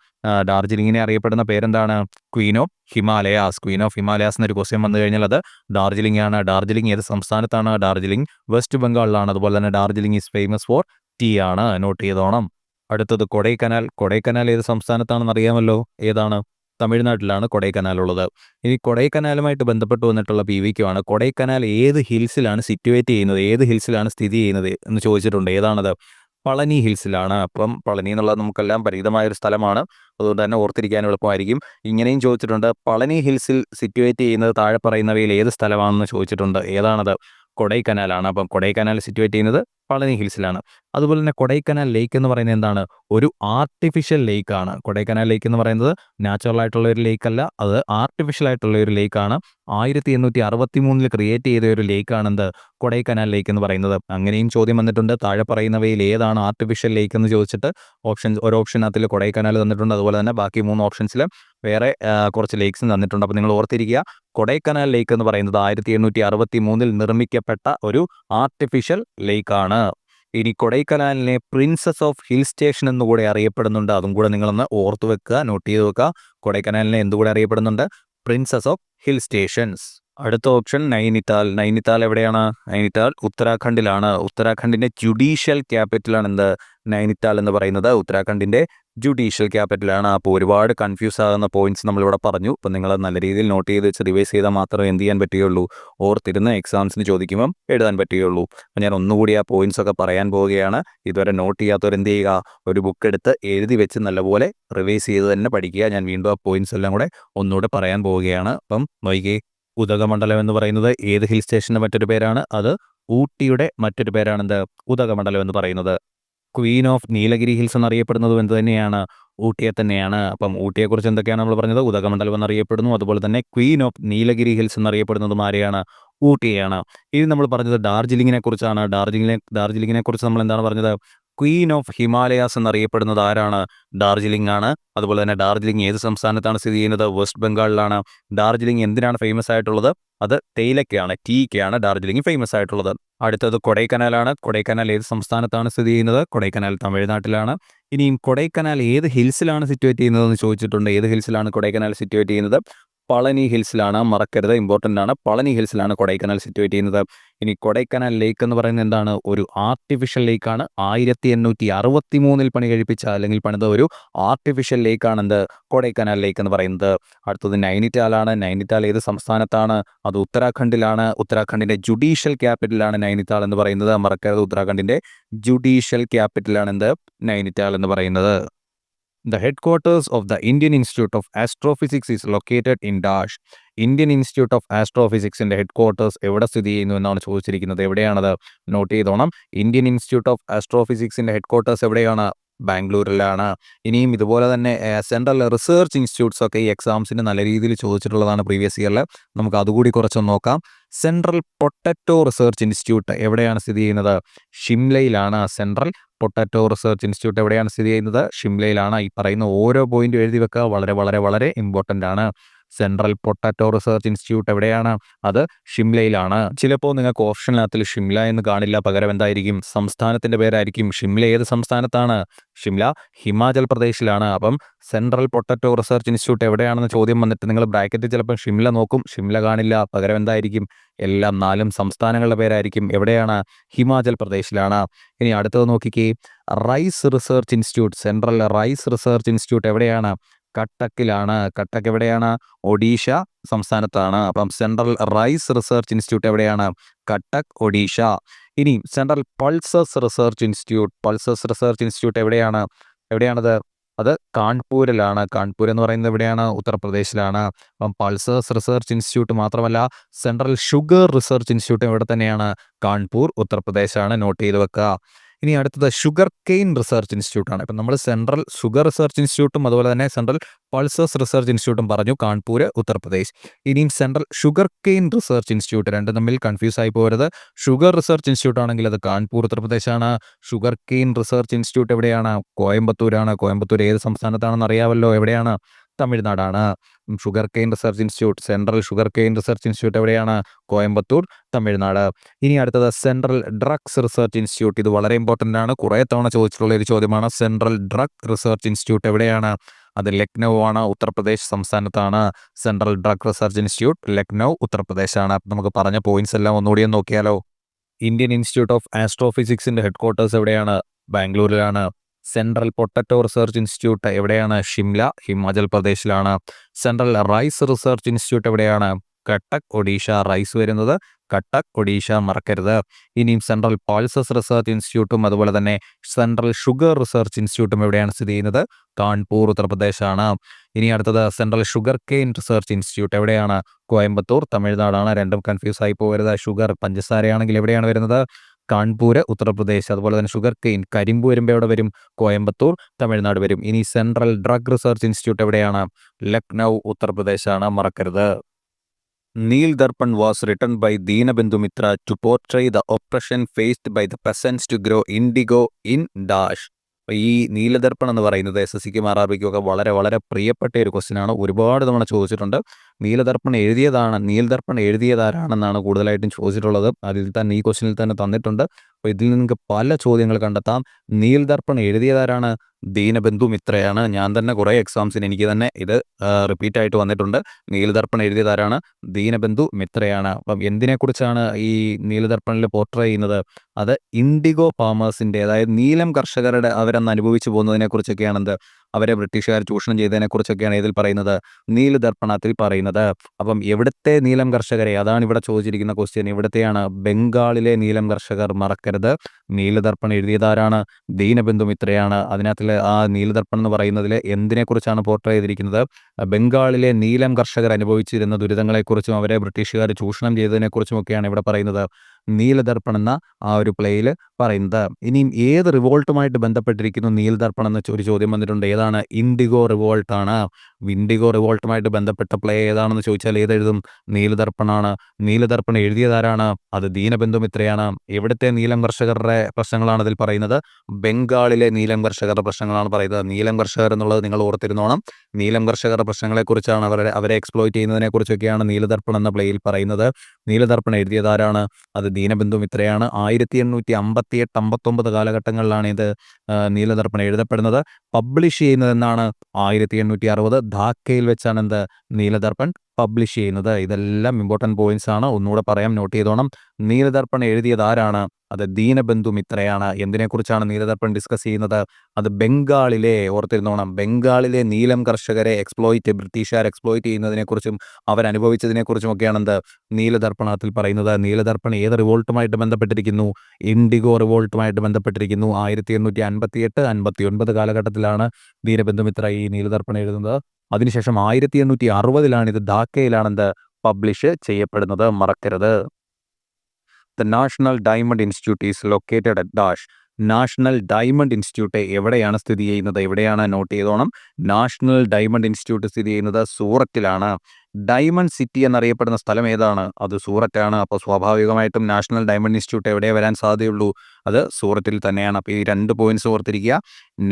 ഡാർജിലിംഗിനെ അറിയപ്പെടുന്ന പേരെന്താണ്? Queen of Himalayas. Queen of Himalayas എന്നൊരു ക്വസ്റ്റ്യൻ വന്നു കഴിഞ്ഞാൽ അത് ഡാർജിലിംഗ് ആണ്. ഡാർജിലിംഗ് ഏത് സംസ്ഥാനത്താണ്? ഡാർജിലിംഗ് വെസ്റ്റ് ബംഗാളിലാണ്. അതുപോലെ തന്നെ Darjeeling is famous for tea ആണ്. നോട്ട് ചെയ്തോണം. അടുത്തത് കൊടൈക്കനാൽ. കൊടൈക്കനാൽ ഏത് സംസ്ഥാനത്താണെന്ന് അറിയാമല്ലോ? ഏതാണ്? തമിഴ്നാട്ടിലാണ് കൊടൈക്കനാൽ ഉള്ളത് ഇനി കൊടൈക്കനാലുമായിട്ട് ബന്ധപ്പെട്ട് വന്നിട്ടുള്ള പി വി ആണ്. കൊടൈക്കനാൽ ഏത് ഹിൽസിലാണ് സിറ്റുവേറ്റ് ചെയ്യുന്നത്? ഏത് ഹിൽസിലാണ് സ്ഥിതി ചെയ്യുന്നത് എന്ന് ചോദിച്ചിട്ടുണ്ട്. ഏതാണത്? പളനി ഹിൽസിലാണ്. അപ്പം പളനി എന്നുള്ളത് നമുക്കെല്ലാം പരിചിതമായ ഒരു സ്ഥലമാണ്. അതുകൊണ്ട് തന്നെ ഓർത്തിരിക്കാൻ എളുപ്പമായിരിക്കും. ഇങ്ങനെയും ചോദിച്ചിട്ടുണ്ട്. പളനി ഹിൽസിൽ സിറ്റുവേറ്റ് ചെയ്യുന്നത് താഴെ പറയുന്നവയിൽ ഏത് സ്ഥലമാണെന്ന് ചോദിച്ചിട്ടുണ്ട്. ഏതാണത്? കൊടൈക്കനാലാണ്. അപ്പം കൊടൈക്കനാൽ സിറ്റുവേറ്റ് ചെയ്യുന്നത് പളനി ഹിൽസിലാണ്. അതുപോലെ തന്നെ കൊടൈക്കനാൽ ലേക്ക് എന്ന് പറയുന്നത് എന്താണ്? ഒരു ആർട്ടിഫിഷ്യൽ ലേക്കാണ് കൊടൈക്കനാൽ ലേക്ക് എന്ന് പറയുന്നത് നാച്ചുറൽ ആയിട്ടുള്ള ഒരു ലേക്ക് അല്ല. അത് ആർട്ടിഫിഷ്യൽ ആയിട്ടുള്ള ഒരു ലേക്കാണ് ആയിരത്തി എണ്ണൂറ്റി അറുപത്തി മൂന്നിൽ ക്രിയേറ്റ് ചെയ്ത ഒരു ലേക്കാണ് എന്ത്? കൊടൈക്കനാൽ ലേക്ക് എന്ന് പറയുന്നത്. അങ്ങനെയും ചോദ്യം വന്നിട്ടുണ്ട്. താഴെ പറയുന്നവയിൽ ഏതാണ് ആർട്ടിഫിഷ്യൽ ലേക്ക് എന്ന് ചോദിച്ചിട്ട് ഓപ്ഷൻ ഒരു ഓപ്ഷൻ അതിൽ കൊടൈക്കനാൽ തന്നിട്ടുണ്ട്. അതുപോലെ തന്നെ ബാക്കി മൂന്ന് ഓപ്ഷൻസിൽ വേറെ കുറച്ച് ലേക്സും തന്നിട്ടുണ്ട്. അപ്പോൾ നിങ്ങൾ ഓർത്തിരിക്കുക കൊടൈക്കനാൽ ലേക്ക് എന്ന് പറയുന്നത് ആയിരത്തി എണ്ണൂറ്റി അറുപത്തി മൂന്നിൽ നിർമ്മിക്കപ്പെട്ട ഒരു ആർട്ടിഫിഷ്യൽ ലേക്കാണ് ഇനി കൊടൈക്കനാലിനെ പ്രിൻസസ് ഓഫ് ഹിൽ സ്റ്റേഷൻ എന്നുകൂടെ അറിയപ്പെടുന്നുണ്ട്. അതും കൂടെ നിങ്ങളൊന്ന് ഓർത്തു വെക്കുക നോട്ട് ചെയ്ത് വെക്കുക. കൊടൈക്കനാലിനെ എന്തുകൂടെ അറിയപ്പെടുന്നുണ്ട്? പ്രിൻസസ് ഓഫ് ഹിൽ സ്റ്റേഷൻസ് അടുത്ത ഓപ്ഷൻ നൈനിതാൽ നൈനിതാൽ എവിടെയാണ്? നൈനിതാൽ ഉത്തരാഖണ്ഡിലാണ്. ഉത്തരാഖണ്ഡിന്റെ ജുഡീഷ്യൽ ക്യാപിറ്റലാണ് എന്ത്? നൈനിതാൽ എന്ന് പറയുന്നത്. ഉത്തരാഖണ്ഡിന്റെ ജുഡീഷ്യൽ ക്യാപിറ്റലാണ് അപ്പോൾ ഒരുപാട് കൺഫ്യൂസ് ആകുന്ന പോയിന്റ്സ് നമ്മളിവിടെ പറഞ്ഞു. അപ്പോൾ നിങ്ങൾ നല്ല രീതിയിൽ നോട്ട് ചെയ്ത് വെച്ച് റിവൈസ് ചെയ്താൽ മാത്രമേ എന്ത് ചെയ്യാൻ പറ്റുകയുള്ളൂ. ഓർത്തിരുന്ന് എക്സാംസിന് ചോദിക്കുമ്പം എഴുതാൻ പറ്റുകയുള്ളൂ. അപ്പോൾ ഞാൻ ഒന്നുകൂടി ആ പോയിന്റ്സ് ഒക്കെ പറയാൻ പോവുകയാണ്. ഇതുവരെ നോട്ട് ചെയ്യാത്തവർ എന്ത് ചെയ്യുക? ഒരു ബുക്ക് എടുത്ത് എഴുതി വെച്ച് നല്ലപോലെ റിവൈസ് ചെയ്ത് തന്നെ പഠിക്കുക. ഞാൻ വീണ്ടും ആ പോയിന്റ്സ് എല്ലാം കൂടെ ഒന്നുകൂടെ പറയാൻ പോവുകയാണ്. അപ്പം വൈകി ഉദകമണ്ഡലം എന്ന് പറയുന്നത് ഏത് ഹിൽ സ്റ്റേഷന്റെ മറ്റൊരു പേരാണ്? അത് ഊട്ടിയുടെ മറ്റൊരു പേരാണ്. എന്ത്? ഉദകമണ്ഡലം എന്ന് പറയുന്നത്. ക്വീൻ ഓഫ് നീലഗിരി ഹിൽസ് എന്നറിയപ്പെടുന്നതും എന്ത് തന്നെയാണ് ഊട്ടിയെ തന്നെയാണ്. അപ്പം ഊട്ടിയെക്കുറിച്ച് എന്തൊക്കെയാണ് നമ്മൾ പറഞ്ഞത്? ഉദകമണ്ഡലം എന്നറിയപ്പെടുന്നു. അതുപോലെ തന്നെ ക്വീൻ ഓഫ് നീലഗിരി ഹിൽസ് എന്നറിയപ്പെടുന്നതും ആരെയാണ്? ഊട്ടിയാണ് ഇനി നമ്മൾ പറഞ്ഞത് ഡാർജിലിങ്ങിനെ കുറിച്ചാണ് ഡാർജിലിങ്ങിനെ ഡാർജിലിങ്ങിനെ കുറിച്ച് നമ്മൾ എന്താണ് പറഞ്ഞത്? ക്വീൻ ഓഫ് ഹിമാലയാസ് എന്നറിയപ്പെടുന്നത് ആരാണ്? ഡാർജിലിംഗ് ആണ്. അതുപോലെ തന്നെ ഡാർജിലിംഗ് ഏത് സംസ്ഥാനത്താണ് സ്ഥിതി ചെയ്യുന്നത്? വെസ്റ്റ് ബംഗാളിലാണ്. ഡാർജിലിംഗ് എന്തിനാണ് ഫേമസ് ആയിട്ടുള്ളത്? അത് തേയിലക്കയാണ് ടീക്കയാണ് ഡാർജിലിംഗ് ഫേമസ് ആയിട്ടുള്ളത്. അടുത്തത് കൊടൈക്കനാലാണ്. കൊടൈക്കനാൽ ഏത് സംസ്ഥാനത്താണ് സ്ഥിതി ചെയ്യുന്നത്? കൊടൈക്കനാൽ തമിഴ്നാട്ടിലാണ്. ഇനിയും കൊടൈക്കനാൽ ഏത് ഹിൽസിലാണ് സിറ്റുവേറ്റ് ചെയ്യുന്നതെന്ന് ചോദിച്ചിട്ടുണ്ട്. ഏത് ഹിൽസിലാണ് കൊടൈക്കനാൽ സിറ്റുവേറ്റ് ചെയ്യുന്നത്? പളനി ഹിൽസിലാണ് മറക്കരുത് ഇമ്പോർട്ടന്റ് ആണ്. പളനി ഹിൽസിലാണ് കൊടൈക്കനാൽ സിറ്റുവേറ്റ് ചെയ്യുന്നത്. ഇനി കൊടൈക്കനാൽ ലേക്ക് എന്ന് പറയുന്നത് എന്താണ്? ഒരു ആർട്ടിഫിഷ്യൽ ലേക്കാണ് ആയിരത്തി എണ്ണൂറ്റി അറുപത്തി മൂന്നിൽ പണി കഴിപ്പിച്ച അല്ലെങ്കിൽ പണിത ഒരു ആർട്ടിഫിഷ്യൽ ലേക്കാണ് എന്ത്? കൊടൈക്കനാൽ ലേക്ക് എന്ന് പറയുന്നത്. അടുത്തത് നൈനിറ്റാലാണ് നൈനിറ്റാൽ ഏത് സംസ്ഥാനത്താണ്? അത് ഉത്തരാഖണ്ഡിലാണ്. ഉത്തരാഖണ്ഡിന്റെ ജുഡീഷ്യൽ ക്യാപിറ്റലാണ് നൈനിറ്റാൽ എന്ന് പറയുന്നത്. മറക്കരുത് ഉത്തരാഖണ്ഡിന്റെ ജുഡീഷ്യൽ ക്യാപിറ്റലാണ് എന്ത്? നൈനിറ്റാൽ എന്ന് പറയുന്നത്. The headquarters of the Indian Institute of Astrophysics is located in Dash. Indian institute of ആസ്ട്രോഫിസിക്സിന്റെ headquarters എവിടെ സ്ഥിതി ചെയ്യുന്നു എന്നാണ് ചോദിച്ചിരിക്കുന്നത്? എവിടെയാണത്? നോട്ട് ചെയ്തോണം. ഇന്ത്യൻ ഇൻസ്റ്റിറ്റ്യൂട്ട് ഓഫ് ആസ്ട്രോഫിസിക്സിന്റെ ഹെഡ്ക്വാർട്ടേഴ്സ് എവിടെയാണ്? ബാംഗ്ലൂരിലാണ്. ഇനിയും ഇതുപോലെ തന്നെ സെൻട്രൽ റിസർച്ച് ഇൻസ്റ്റിറ്റ്യൂട്ട്സ് ഒക്കെ ഈ എക്സാംസിന് നല്ല രീതിയിൽ ചോദിച്ചിട്ടുള്ളതാണ് പ്രീവിയസ് ഇയറിൽ നമുക്ക് അതുകൂടി കുറച്ചൊന്ന് നോക്കാം. സെൻട്രൽ പൊട്ടറ്റോ റിസർച്ച് ഇൻസ്റ്റിറ്റ്യൂട്ട് എവിടെയാണ് സ്ഥിതി ചെയ്യുന്നത്? ഷിംലയിലാണ് സെൻട്രൽ പൊട്ടറ്റോ റിസർച്ച് ഇൻസ്റ്റിറ്റ്യൂട്ട് എവിടെയാണ് സ്ഥിതി ചെയ്യുന്നത്? ഷിംലയിലാണ്. ഈ പറയുന്ന ഓരോ പോയിന്റും എഴുതി വെക്കുക വളരെ വളരെ വളരെ ഇമ്പോർട്ടന്റ് ആണ്. സെൻട്രൽ പൊട്ടാറ്റോ റിസർച്ച് ഇൻസ്റ്റിറ്റ്യൂട്ട് എവിടെയാണ്? അത് ഷിംലയിലാണ്. ചിലപ്പോൾ നിങ്ങൾക്ക് ഓപ്ഷനകത്തിൽ ഷിംല എന്ന് കാണില്ല. പകരം എന്തായിരിക്കും? സംസ്ഥാനത്തിന്റെ പേരായിരിക്കും. ഷിംല ഏത് സംസ്ഥാനത്താണ്? ഷിംല ഹിമാചൽ പ്രദേശിലാണ്. അപ്പം സെൻട്രൽ പൊട്ടറ്റോ റിസർച്ച് ഇൻസ്റ്റിറ്റ്യൂട്ട് എവിടെയാണെന്ന് ചോദ്യം വന്നിട്ട് നിങ്ങൾ ബ്രാക്കറ്റിൽ ചിലപ്പോൾ ഷിംല നോക്കും. ഷിംല കാണില്ല. പകരം എന്തായിരിക്കും? എല്ലാം നാലും സംസ്ഥാനങ്ങളുടെ പേരായിരിക്കും. എവിടെയാണ്? ഹിമാചൽ പ്രദേശിലാണ്. ഇനി അടുത്തത് നോക്കിക്കേ. Rice research institute central rice research institute എവിടെയാണ്? കട്ടക്കിലാണ്. കട്ടക്ക് എവിടെയാണ്? ഒഡീഷ സംസ്ഥാനത്താണ്. അപ്പം സെൻട്രൽ റൈസ് റിസർച്ച് ഇൻസ്റ്റിറ്റ്യൂട്ട് എവിടെയാണ്? കട്ടക് ഒഡീഷ. ഇനി central pulses research institute. Pulses research institute എവിടെയാണ്? എവിടെയാണത്? അത് കാൺപൂരിലാണ്. കാൺപൂർ എന്ന് പറയുന്നത് എവിടെയാണ്? ഉത്തർപ്രദേശിലാണ്. അപ്പം പൾസേഴ്സ് റിസർച്ച് ഇൻസ്റ്റിറ്റ്യൂട്ട് മാത്രമല്ല സെൻട്രൽ ഷുഗർ റിസർച്ച് ഇൻസ്റ്റിറ്റ്യൂട്ട് ഇവിടെ തന്നെയാണ്. കാൺപൂർ ഉത്തർപ്രദേശാണ്. നോട്ട് ചെയ്ത് വെക്കുക. ഇനി അടുത്തത് ഷുഗർ കെയിൻ റിസർച്ച് ഇൻസ്റ്റിറ്റ്യൂട്ടാണ് ഇപ്പം നമ്മൾ സെൻട്രൽ ഷുഗർ റിസർച്ച് ഇൻസ്റ്റിറ്റ്യൂട്ടും അതുപോലെ തന്നെ സെൻട്രൽ പൾസസ് റിസർച്ച് ഇൻസ്റ്റിറ്റ്യൂട്ടും പറഞ്ഞു കാൺപൂർ ഉത്തർപ്രദേശ്. ഇനിയും central sugar cane research institute രണ്ടും തമ്മിൽ കൺഫ്യൂസ് ആയി പോകരുത് ഷുഗർ റിസർച്ച് ഇൻസ്റ്റിറ്റ്യൂട്ട് ആണെങ്കിൽ അത് കാൺപൂർ ഉത്തർപ്രദേശാണ്. ഷുഗർ കെയിൻ റിസർച്ച് ഇൻസ്റ്റിറ്റ്യൂട്ട് എവിടെയാണ്? കോയമ്പത്തൂരാണ്. കോയമ്പത്തൂർ ഏത് സംസ്ഥാനത്താണെന്ന് അറിയാമല്ലോ. എവിടെയാണ്? തമിഴ്നാടാണ്. Sugar cane research institute central sugar cane research institute എവിടെയാണ്? കോയമ്പത്തൂർ തമിഴ്നാട്. ഇനി അടുത്തത് സെൻട്രൽ ഡ്രഗ്സ് റിസർച്ച് ഇൻസ്റ്റിറ്റ്യൂട്ട്. ഇത് വളരെ ഇമ്പോർട്ടന്റ് ആണ്. കുറേ തവണ ചോദിച്ചിട്ടുള്ള ഒരു ചോദ്യമാണ് സെൻട്രൽ ഡ്രഗ് റിസർച്ച് ഇൻസ്റ്റിറ്റ്യൂട്ട് എവിടെയാണ്? അത് ലക്നൗ ആണ് ഉത്തർപ്രദേശ് സംസ്ഥാനത്താണ്. Central drug research institute Lucknow ആണ് അപ്പം നമുക്ക് പറഞ്ഞ പോയിന്റ്സ് എല്ലാം ഒന്നുകൂടി ഒന്ന് നോക്കിയാലോ? ഇന്ത്യൻ ഇൻസ്റ്റിറ്റ്യൂട്ട് ഓഫ് ആസ്ട്രോഫിസിക്സിന്റെ ഹെഡ്ക്വാർട്ടേഴ്സ് എവിടെയാണ്? ബാംഗ്ലൂരിലാണ്. സെൻട്രൽ പൊട്ടറ്റോ റിസർച്ച് ഇൻസ്റ്റിറ്റ്യൂട്ട് എവിടെയാണ്? ഷിംല ഹിമാചൽ പ്രദേശിലാണ്. സെൻട്രൽ റൈസ് റിസർച്ച് ഇൻസ്റ്റിറ്റ്യൂട്ട് എവിടെയാണ്? കട്ടക് ഒഡീഷ. റൈസ് വരുന്നത് കട്ടക് ഒഡീഷ. മറക്കരുത്. ഇനിയും സെൻട്രൽ പൾസസ് റിസർച്ച് ഇൻസ്റ്റിറ്റ്യൂട്ടും അതുപോലെ തന്നെ സെൻട്രൽ ഷുഗർ റിസർച്ച് ഇൻസ്റ്റിറ്റ്യൂട്ടും എവിടെയാണ് സ്ഥിതി ചെയ്യുന്നത്? കാൺപൂർ ഉത്തർപ്രദേശാണ്. ഇനി അടുത്തത് central sugar cane research institute എവിടെയാണ്? കോയമ്പത്തൂർ തമിഴ്നാടാണ്. രണ്ടും കൺഫ്യൂസ് ആയി പോകരുത്. ഷുഗർ പഞ്ചസാരയാണെങ്കിൽ എവിടെയാണ് വരുന്നത്? കാൺപൂർ ഉത്തർപ്രദേശ് അതുപോലെ തന്നെ ഷുഗർ കെയിൻ കരിമ്പ് വരുമ്പോൾ എവിടെ വരും? കോയമ്പത്തൂർ തമിഴ്നാട് വരും. ഇനി സെൻട്രൽ ഡ്രഗ് റിസർച്ച് ഇൻസ്റ്റിറ്റ്യൂട്ട് എവിടെയാണ്? ലക്നൗ ഉത്തർപ്രദേശാണ്. മറക്കരുത്. Neel Darpan was written by Dinabandhu Mitra to portray the oppression faced by the peasants to grow indigo in dash ഈ നീലദർപ്പണം എന്ന് പറയുന്നത് എസ് എസ് സിക്കും ആർ ആർ ബിക്കും ഒക്കെ വളരെ വളരെ പ്രിയപ്പെട്ട ഒരു ക്വസ്റ്റിനാണ് ഒരുപാട് തവണ ചോദിച്ചിട്ടുണ്ട്. നീലദർപ്പണം എഴുതിയതാണ് നീലദർപ്പണം എഴുതിയതാരാണെന്നാണ് കൂടുതലായിട്ടും ചോദിച്ചിട്ടുള്ളത്. അതിൽ തന്നെ ഈ ക്വസ്റ്റ്യനിൽ തന്നെ തന്നിട്ടുണ്ട്. അപ്പോൾ ഇതിൽ നിങ്ങൾക്ക് പല ചോദ്യങ്ങൾ കണ്ടെത്താം. നീൽദർപ്പൺ എഴുതിയതാരാണ്? ദീനബന്ധു മിത്രയാണ് ഞാൻ തന്നെ കുറേ എക്സാംസിന് എനിക്ക് തന്നെ ഇത് റിപ്പീറ്റ് ആയിട്ട് വന്നിട്ടുണ്ട്. നീലദർപ്പൺ എഴുതിയതാരാണ് ദീനബന്ധു മിത്രയാണ്. അപ്പം എന്തിനെക്കുറിച്ചാണ് ഈ നീലദർപ്പണിൽ പോർട്രേ ചെയ്യുന്നത്? അത് ഇൻഡിഗോ ഫാമേഴ്സിന്റെ അതായത് നീലം കർഷകരുടെ അവരന്ന് അനുഭവിച്ചു പോകുന്നതിനെക്കുറിച്ചൊക്കെയാണ് എന്ത് അവരെ ബ്രിട്ടീഷുകാർ ചൂഷണം ചെയ്തതിനെക്കുറിച്ചൊക്കെയാണ് ഇതിൽ പറയുന്നത്. നീലദർപ്പണത്തിൽ പറയുന്നത്. അപ്പം എവിടുത്തെ നീലം കർഷകരെ അതാണ് ഇവിടെ ചോദിച്ചിരിക്കുന്ന ക്വസ്റ്റ്യൻ ഇവിടുത്തെയാണ് ബംഗാളിലെ നീലം കർഷകർ മറക്കരുത്? നീലദർപ്പണം എഴുതിയതാരാണ് ദീനബന്ധു മിത്രയാണ്. അതിനകത്തിൽ ആ നീലദർപ്പണം എന്ന് പറയുന്നതിൽ എന്തിനെക്കുറിച്ചാണ് പോർട്രേ ചെയ്തിരിക്കുന്നത്? ബംഗാളിലെ നീലം കർഷകർ അനുഭവിച്ചിരുന്ന ദുരിതങ്ങളെക്കുറിച്ചും അവരെ ബ്രിട്ടീഷുകാർ ചൂഷണം ചെയ്തതിനെക്കുറിച്ചുമൊക്കെയാണ് ഇവിടെ പറയുന്നത്. നീലദർപ്പൺ എന്ന ആ ഒരു പ്ലേയിൽ പറയുന്നത്. ഇനിയും ഏത് റിവോൾട്ടുമായിട്ട് ബന്ധപ്പെട്ടിരിക്കുന്നു നീലദർപ്പൺ എന്ന ഒരു ചോദ്യം വന്നിട്ടുണ്ട്. ഏതാണ്? ഇൻഡിഗോ റിവോൾട്ട് ആണ് ഇൻഡിഗോ റിവോൾട്ടുമായിട്ട് ബന്ധപ്പെട്ട പ്ലേ ഏതാണെന്ന് ചോദിച്ചാൽ ഏതെഴുതും? നീലദർപ്പണാണ്. നീലദർപ്പൺ എഴുതിയതാരാണ്? അത് ദീനബന്ധു മിത്രയാണ്. എവിടുത്തെ നീലം കർഷകരുടെ പ്രശ്നങ്ങളാണ് അതിൽ പറയുന്നത്? ബംഗാളിലെ നീലം കർഷകരുടെ പ്രശ്നങ്ങളാണ് പറയുന്നത്. നീലം കർഷകർ എന്നുള്ളത് നിങ്ങൾ ഓർത്തിരുന്നോണം. നീലം കർഷകരുടെ പ്രശ്നങ്ങളെക്കുറിച്ചാണ് അവരെ അവരെ എക്സ്പ്ലോയിറ്റ് ചെയ്യുന്നതിനെക്കുറിച്ചൊക്കെയാണ് നീലദർപ്പൺ എന്ന പ്ലേയിൽ പറയുന്നത്. നീലദർപ്പൺ എഴുതിയതാരാണ്? അത് ദീനബന്ധു മിത്രയാണ് ആയിരത്തി എണ്ണൂറ്റി അമ്പത്തി എട്ട് അമ്പത്തൊമ്പത് കാലഘട്ടങ്ങളിലാണ് ഇത് നീലദർപ്പണ എഴുതപ്പെടുന്നത്. പബ്ലിഷ് ചെയ്യുന്നത് എന്നാണ് ആയിരത്തി എണ്ണൂറ്റി അറുപത് ധാക്കയിൽ വെച്ചാണ് എന്ത്? നീലദർപ്പൺ പബ്ലിഷ് ചെയ്യുന്നത്. ഇതെല്ലാം ഇമ്പോർട്ടന്റ് പോയിന്റ്സ് ആണ്. ഒന്നുകൂടെ പറയാം നോട്ട് ചെയ്തോണം. നീലദർപ്പൺ എഴുതിയത് ആരാണ്? അത് ദീനബന്ധു മിത്രയാണ്. എന്തിനെക്കുറിച്ചാണ് നീലദർപ്പൺ ഡിസ്കസ് ചെയ്യുന്നത്? അത് ബംഗാളിലെ ഓർത്തിരുന്നോണം ബംഗാളിലെ നീലം കർഷകരെ എക്സ്പ്ലോയിറ്റ് ബ്രിട്ടീഷുകാർ എക്സ്പ്ലോയിറ്റ് ചെയ്യുന്നതിനെക്കുറിച്ചും അവരനുഭവിച്ചതിനെക്കുറിച്ചും ഒക്കെയാണ് എന്ത് നീലദർപ്പണത്തിൽ പറയുന്നത്. നീലദർപ്പൺ ഏത് റിവോൾട്ടുമായിട്ട് ബന്ധപ്പെട്ടിരിക്കുന്നു? ഇൻഡിഗോ റിവോൾട്ടുമായിട്ട് ബന്ധപ്പെട്ടിരിക്കുന്നു. ആയിരത്തി എണ്ണൂറ്റി അൻപത്തി എട്ട് അൻപത്തി ഒൻപത് കാലഘട്ടത്തിലാണ് ദീനബന്ധു മിത്ര ഈ നീലദർപ്പൺ എഴുതുന്നത്. അതിനുശേഷം ആയിരത്തി എണ്ണൂറ്റി അറുപതിലാണ് ഇത് ധാക്കയിലാണെന്ത് പബ്ലിഷ് ചെയ്യപ്പെടുന്നത്. മറക്കരുത്. The national diamond institute is located at dash national diamond institute എവിടെയാണ് സ്ഥിതി ചെയ്യുന്നത്? എവിടെയാണ് നോട്ട് ചെയ്തോണം? നാഷണൽ ഡയമണ്ട് ഇൻസ്റ്റിറ്റ്യൂട്ട് സ്ഥിതി ചെയ്യുന്നത് സൂററ്റിലാണ്. ഡയമണ്ട് സിറ്റി എന്നറിയപ്പെടുന്ന സ്ഥലം ഏതാണ്? അത് സൂററ്റാണ്. അപ്പോൾ സ്വാഭാവികമായിട്ടും നാഷണൽ ഡയമണ്ട് ഇൻസ്റ്റിറ്റ്യൂട്ട് എവിടെ വരാൻ സാധ്യതയുള്ളൂ. അത് സൂറത്തിൽ തന്നെയാണ്. അപ്പോൾ ഈ രണ്ട് പോയിന്റ്സ് ഓർത്തിരിക്കുക.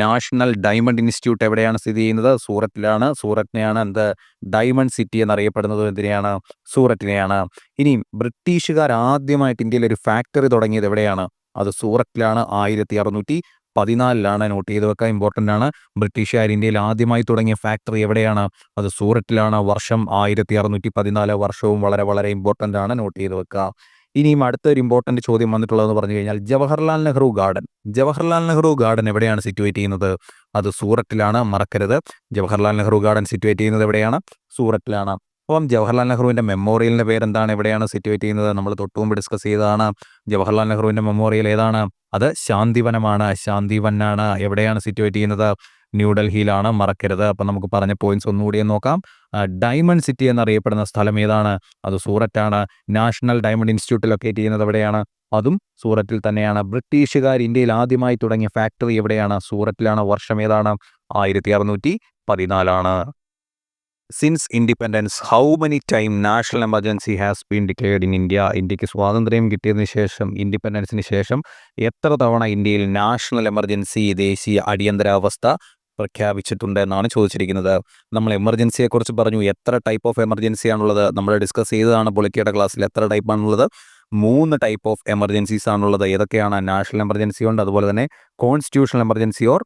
നാഷണൽ ഡയമണ്ട് ഇൻസ്റ്റിറ്റ്യൂട്ട് എവിടെയാണ് സ്ഥിതി ചെയ്യുന്നത്? സൂററ്റിലാണ്. സൂററ്റിനെയാണ് എന്ത്? ഡയമണ്ട് സിറ്റി എന്നറിയപ്പെടുന്നത് എന്തിനെയാണ്? സൂററ്റിനെയാണ്. ഇനി ബ്രിട്ടീഷുകാർ ആദ്യമായിട്ട് ഇന്ത്യയിൽ ഒരു ഫാക്ടറി തുടങ്ങിയത് എവിടെയാണ്? അത് സൂററ്റിലാണ് ആയിരത്തി അറുന്നൂറ്റി പതിനാലിലാണ് നോട്ട് ചെയ്ത് വെക്കാൻ ഇമ്പോർട്ടന്റ് ആണ്. ബ്രിട്ടീഷുകാർ ഇന്ത്യയിൽ ആദ്യമായി തുടങ്ങിയ ഫാക്ടറി എവിടെയാണ്? അത് സൂററ്റിലാണ്. വർഷം ആയിരത്തി അറുന്നൂറ്റി പതിനാല് വർഷവും വളരെ വളരെ ഇമ്പോർട്ടന്റ് ആണ് നോട്ട് ചെയ്ത് വെക്കുക. ഇനിയും അടുത്തൊരു ഇമ്പോർട്ടന്റ് ചോദ്യം വന്നിട്ടുള്ളതെന്ന് പറഞ്ഞു കഴിഞ്ഞാൽ ജവഹർലാൽ നെഹ്റു ഗാർഡൻ ജവഹർലാൽ നെഹ്റു ഗാർഡൻ എവിടെയാണ് സിറ്റുവേറ്റ് ചെയ്യുന്നത്? അത് സൂററ്റിലാണ്. മറക്കരുത്. ജവഹർലാൽ നെഹ്റു ഗാർഡൻ സിറ്റുവേറ്റ് ചെയ്യുന്നത് എവിടെയാണ്? സൂററ്റിലാണ്. അപ്പം ജവഹർലാൽ നെഹ്റുവിന്റെ മെമ്മോറിയലിന്റെ പേരെന്താണ്? എവിടെയാണ് സിറ്റുവേറ്റ് ചെയ്യുന്നത്? നമ്മൾ തൊട്ടുമുമ്പ് ഡിസ്കസ് ചെയ്തതാണ് ജവഹർലാൽ നെഹ്റുവിന്റെ മെമ്മോറിയൽ ഏതാണ്? അത് ശാന്തിവനമാണ്. ശാന്തിവനാണ്. എവിടെയാണ് സിറ്റുവേറ്റ് ചെയ്യുന്നത്? ന്യൂഡൽഹിയിലാണ് മറക്കരുത്. അപ്പം നമുക്ക് പറഞ്ഞ പോയിന്റ്സ് ഒന്നുകൂടി നോക്കാം. ഡയമണ്ട് സിറ്റി എന്നറിയപ്പെടുന്ന സ്ഥലം ഏതാണ്? അത് സൂററ്റാണ്. നാഷണൽ ഡയമണ്ട് ഇൻസ്റ്റിറ്റ്യൂട്ട് ലൊക്കേറ്റ് ചെയ്യുന്നത് എവിടെയാണ്? അതും സൂററ്റിൽ തന്നെയാണ്. ബ്രിട്ടീഷുകാർ ഇന്ത്യയിൽ ആദ്യമായി തുടങ്ങിയ ഫാക്ടറി എവിടെയാണ്? സൂററ്റിലാണ്. വർഷം ഏതാണ്? ആയിരത്തി അറുന്നൂറ്റി പതിനാലാണ്. Since independence how many time national emergency has been declared in India ഇന്ത്യയ്ക്ക് സ്വാതന്ത്ര്യം കിട്ടിയതിന് ശേഷം ഇൻഡിപെൻഡൻസിന് ശേഷം എത്ര തവണ ഇന്ത്യയിൽ നാഷണൽ എമർജൻസി ദേശീയ അടിയന്തരാവസ്ഥ പ്രഖ്യാപിച്ചിട്ടുണ്ട് എന്നാണ് ചോദിച്ചിരിക്കുന്നത്. നമ്മൾ എമർജൻസിയെക്കുറിച്ച് പറഞ്ഞു എത്ര ടൈപ്പ് ഓഫ് എമർജൻസിയാണുള്ളത് നമ്മൾ ഡിസ്കസ് ചെയ്തതാണ് പൊളിക്കയുടെ ക്ലാസ്സിൽ എത്ര ടൈപ്പ് ആണുള്ളത്? മൂന്ന് ടൈപ്പ് ഓഫ് എമർജൻസീസ് ആണുള്ളത്. ഏതൊക്കെയാണ്? നാഷണൽ എമർജൻസി ഉണ്ട് അതുപോലെ തന്നെ constitutional emergency or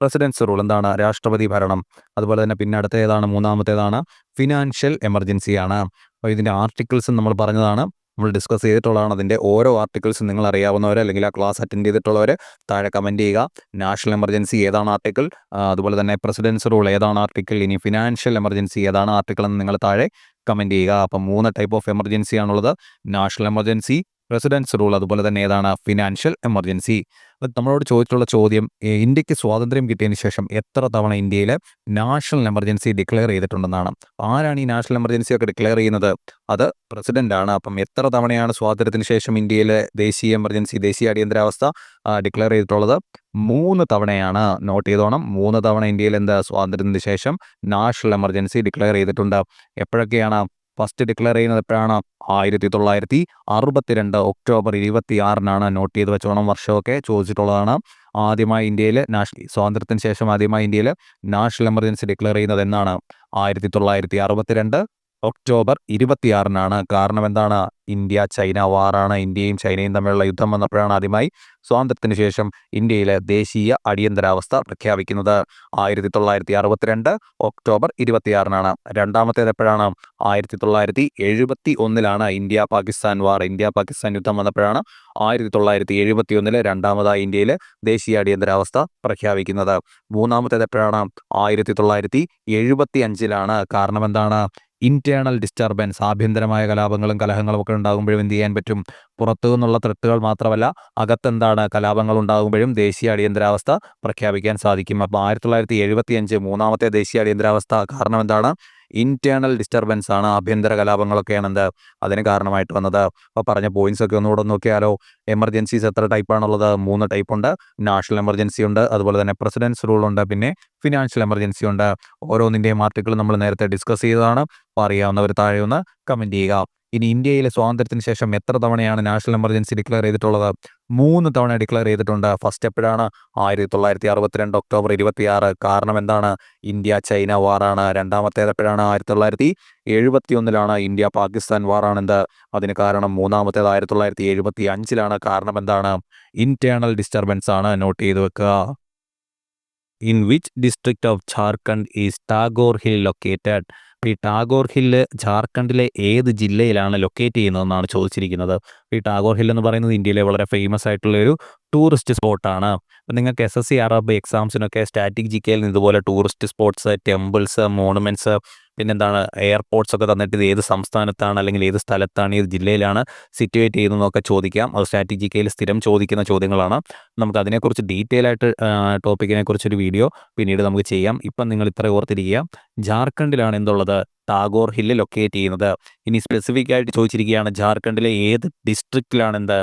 president's rule എന്താണ്? രാഷ്ട്രപതി ഭരണം. അതുപോലെ തന്നെ പിന്നെ അടുത്ത ഏതാണ് മൂന്നാമത്തേതാണ് ഫിനാൻഷ്യൽ എമർജൻസി ആണ്. അപ്പോൾ ഇതിന്റെ ആർട്ടിക്കിൾസ് നമ്മൾ പറഞ്ഞതാണ്. നമ്മൾ ഡിസ്കസ് ചെയ്തിട്ടുള്ളതാണ്. അതിന്റെ ഓരോ ആർട്ടിക്കിൾസും നിങ്ങൾ അറിയാവുന്നവർ അല്ലെങ്കിൽ ആ ക്ലാസ് അറ്റൻഡ് ചെയ്തിട്ടുള്ളവർ താഴെ കമന്റ് ചെയ്യുക. നാഷണൽ എമർജൻസി ഏതാണ് ആർട്ടിക്കിൾ അതുപോലെ തന്നെ പ്രസിഡൻസ് റൂൾ ഏതാണ് ആർട്ടിക്കിൾ ഇനി ഫിനാൻഷ്യൽ എമർജൻസി ഏതാണ് ആർട്ടിക്കിൾ എന്ന് നിങ്ങൾ താഴെ കമന്റ് ചെയ്യുക. അപ്പം മൂന്ന് ടൈപ്പ് ഓഫ് എമർജൻസി ആണുള്ളത്. നാഷണൽ എമർജൻസി റെസിഡൻസ് റൂൾ അതുപോലെ തന്നെ ഏതാണ്? ഫിനാൻഷ്യൽ എമർജൻസി നമ്മളോട് ചോദിച്ചിട്ടുള്ള ചോദ്യം ഇന്ത്യയ്ക്ക് സ്വാതന്ത്ര്യം കിട്ടിയതിന് ശേഷം എത്ര തവണ ഇന്ത്യയിൽ നാഷണൽ എമർജൻസി ഡിക്ലെയർ ചെയ്തിട്ടുണ്ടെന്നാണ്? ആരാണ് ഈ നാഷണൽ എമർജൻസി ഒക്കെ ഡിക്ലെയർ ചെയ്യുന്നത്? അത് പ്രസിഡന്റ് ആണ്. അപ്പം എത്ര തവണയാണ് സ്വാതന്ത്ര്യത്തിന് ശേഷം ഇന്ത്യയിലെ ദേശീയ എമർജൻസി ദേശീയ അടിയന്തരാവസ്ഥ ഡിക്ലെയർ ചെയ്തിട്ടുള്ളത്? മൂന്ന് തവണയാണ് നോട്ട് ചെയ്തോണം. മൂന്ന് തവണ ഇന്ത്യയിൽ എന്ത് സ്വാതന്ത്ര്യത്തിന് ശേഷം നാഷണൽ എമർജൻസി ഡിക്ലെയർ ചെയ്തിട്ടുണ്ട്. എപ്പോഴൊക്കെയാണ് ഫസ്റ്റ് ഡിക്ലെയർ ചെയ്യുന്നത്? എപ്പോഴാണ്? ആയിരത്തി തൊള്ളായിരത്തി അറുപത്തിരണ്ട് ഒക്ടോബർ ഇരുപത്തി ആറിനാണ് നോട്ട് ചെയ്ത് വെച്ചോണം വർഷമൊക്കെ ചോദിച്ചിട്ടുള്ളതാണ്. ആദ്യമായി ഇന്ത്യയിൽ നാഷണൽ സ്വാതന്ത്ര്യത്തിന് ശേഷം ആദ്യമായി ഇന്ത്യയിൽ നാഷണൽ എമർജൻസി ഡിക്ലെയർ ചെയ്യുന്നത് എന്നാണ്. ആയിരത്തി തൊള്ളായിരത്തി അറുപത്തിരണ്ട് ഒക്ടോബർ ഇരുപത്തിയാറിനാണ്. കാരണം എന്താണ്? ഇന്ത്യ ചൈന വാറാണ്. ഇന്ത്യയും ചൈനയും തമ്മിലുള്ള യുദ്ധം വന്നപ്പോഴാണ് ആദ്യമായി സ്വാതന്ത്ര്യത്തിന് ശേഷം ഇന്ത്യയിലെ ദേശീയ അടിയന്തരാവസ്ഥ പ്രഖ്യാപിക്കുന്നത്. ആയിരത്തി തൊള്ളായിരത്തി അറുപത്തിരണ്ട് ഒക്ടോബർ ഇരുപത്തിയാറിനാണ്. രണ്ടാമത്തേത് എപ്പോഴാണ്? ആയിരത്തി തൊള്ളായിരത്തി എഴുപത്തി ഒന്നിലാണ് India Pakistan war. India Pakistan യുദ്ധം വന്നപ്പോഴാണ് ആയിരത്തി തൊള്ളായിരത്തി എഴുപത്തി ഒന്നിൽ രണ്ടാമതായി ഇന്ത്യയിലെ ദേശീയ അടിയന്തരാവസ്ഥ പ്രഖ്യാപിക്കുന്നത്. മൂന്നാമത്തേത് എപ്പോഴാണ്? ആയിരത്തി തൊള്ളായിരത്തി എഴുപത്തി അഞ്ചിലാണ് കാരണം എന്താണ്? ഇന്റേണൽ ഡിസ്റ്റർബൻസ് ആഭ്യന്തരമായ കലാപങ്ങളും കലഹങ്ങളും ഒക്കെ ഉണ്ടാകുമ്പോഴും എന്ത് ചെയ്യാൻ പറ്റും? പുറത്തു നിന്നുള്ള ത്രെട്ടുകൾ മാത്രമല്ല അകത്തെന്താണ് കലാപങ്ങൾ ഉണ്ടാകുമ്പോഴും ദേശീയ അടിയന്തരാവസ്ഥ പ്രഖ്യാപിക്കാൻ സാധിക്കും. അപ്പോൾ ആയിരത്തി തൊള്ളായിരത്തി എഴുപത്തി അഞ്ച് മൂന്നാമത്തെ ദേശീയ അടിയന്തരാവസ്ഥ കാരണം എന്താണ്? ഇന്റേണൽ ഡിസ്റ്റർബൻസ് ആണ് ആഭ്യന്തര കലാപങ്ങളൊക്കെയാണ് എന്ത് അതിന് കാരണമായിട്ട് വന്നത്. അപ്പോൾ പറഞ്ഞ പോയിന്റ്സ് ഒക്കെ ഒന്നുകൂടെ ഒന്ന് നോക്കിയാലോ. എമർജൻസീസ് എത്ര ടൈപ്പാണുള്ളത് മൂന്ന് ടൈപ്പ് ഉണ്ട്. നാഷണൽ എമർജൻസി ഉണ്ട്. അതുപോലെ തന്നെ പ്രസിഡൻസ് റൂൾ ഉണ്ട്. പിന്നെ ഫിനാൻഷ്യൽ എമർജൻസി ഉണ്ട്. ഓരോന്നിന്റെയും ആർട്ടിക്കിൾ നമ്മൾ നേരത്തെ ഡിസ്കസ് ചെയ്തതാണ്. അപ്പോൾ അറിയാവുന്നവർ താഴെ ഒന്ന് കമന്റ് ചെയ്യുക. ഇനി ഇന്ത്യയിലെ സ്വാതന്ത്ര്യത്തിന് ശേഷം എത്ര തവണയാണ് നാഷണൽ എമർജൻസി ഡിക്ലെയർ ചെയ്തിട്ടുള്ളത്? മൂന്ന് തവണ ഡിക്ലെയർ ചെയ്തിട്ടുണ്ട്. ഫസ്റ്റ് എപ്പോഴാണ്? ആയിരത്തി തൊള്ളായിരത്തി അറുപത്തിരണ്ട് ഒക്ടോബർ ഇരുപത്തിയാറ്. കാരണം എന്താണ്? ഇന്ത്യ ചൈന വാറാണ് രണ്ടാമത്തേത് എപ്പോഴാണ്? ആയിരത്തി തൊള്ളായിരത്തി എഴുപത്തി ഒന്നിലാണ് ഇന്ത്യ പാകിസ്ഥാൻ വാറാണെന്ത് അതിന് കാരണം മൂന്നാമത്തേത് ആയിരത്തി തൊള്ളായിരത്തി എഴുപത്തി അഞ്ചിലാണ് കാരണം എന്താണ്? ഇന്റേണൽ ഡിസ്റ്റർബൻസ് ആണ്. നോട്ട് ചെയ്ത് വെക്കുക. In which district of Jharkhand is Tagore hill located ഈ ടാഗോർ ഹില്ല് ജാർഖണ്ഡിലെ ഏത് ജില്ലയിലാണ് ലൊക്കേറ്റ് ചെയ്യുന്നതെന്നാണ് ചോദിച്ചിരിക്കുന്നത്. ഈ ടാഗോർ ഹിൽ എന്ന് പറയുന്നത് ഇന്ത്യയിലെ വളരെ ഫേമസ് ആയിട്ടുള്ള ഒരു ടൂറിസ്റ്റ് സ്പോട്ടാണ് നിങ്ങൾക്ക് S S C R B എക്സാംസിനൊക്കെ static G കെയിൽ ഇതുപോലെ ടൂറിസ്റ്റ് സ്പോട്ട്സ് ടെമ്പിൾസ് മോണുമെന്റ്സ് പിന്നെന്താണ് എയർപോർട്ട്സ് ഒക്കെ തന്നിട്ട് ഇത് ഏത് സംസ്ഥാനത്താണ് അല്ലെങ്കിൽ ഏത് സ്ഥലത്താണ് ഏത് ജില്ലയിലാണ് സിറ്റുവേറ്റ് ചെയ്യുന്നതെന്നൊക്കെ ചോദിക്കാം. അത് സ്ട്രാറ്റജിക്കയിൽ സ്ഥിരം ചോദിക്കുന്ന ചോദ്യങ്ങളാണ്. നമുക്ക് അതിനെക്കുറിച്ച് ഡീറ്റെയിൽ ആയിട്ട് ടോപ്പിക്കിനെ കുറിച്ചൊരു വീഡിയോ പിന്നീട് നമുക്ക് ചെയ്യാം. ഇപ്പം നിങ്ങൾ ഇത്ര ഓർത്തിരിക്കുക. ജാർഖണ്ഡിലാണ് എന്തുള്ളത്? ടാഗോർ ഹില്ല് ലൊക്കേറ്റ് ചെയ്യുന്നത്. ഇനി സ്പെസിഫിക് ആയിട്ട് ചോദിച്ചിരിക്കുകയാണ് ജാർഖണ്ഡിലെ ഏത് ഡിസ്ട്രിക്റ്റിലാണ് എന്ത്?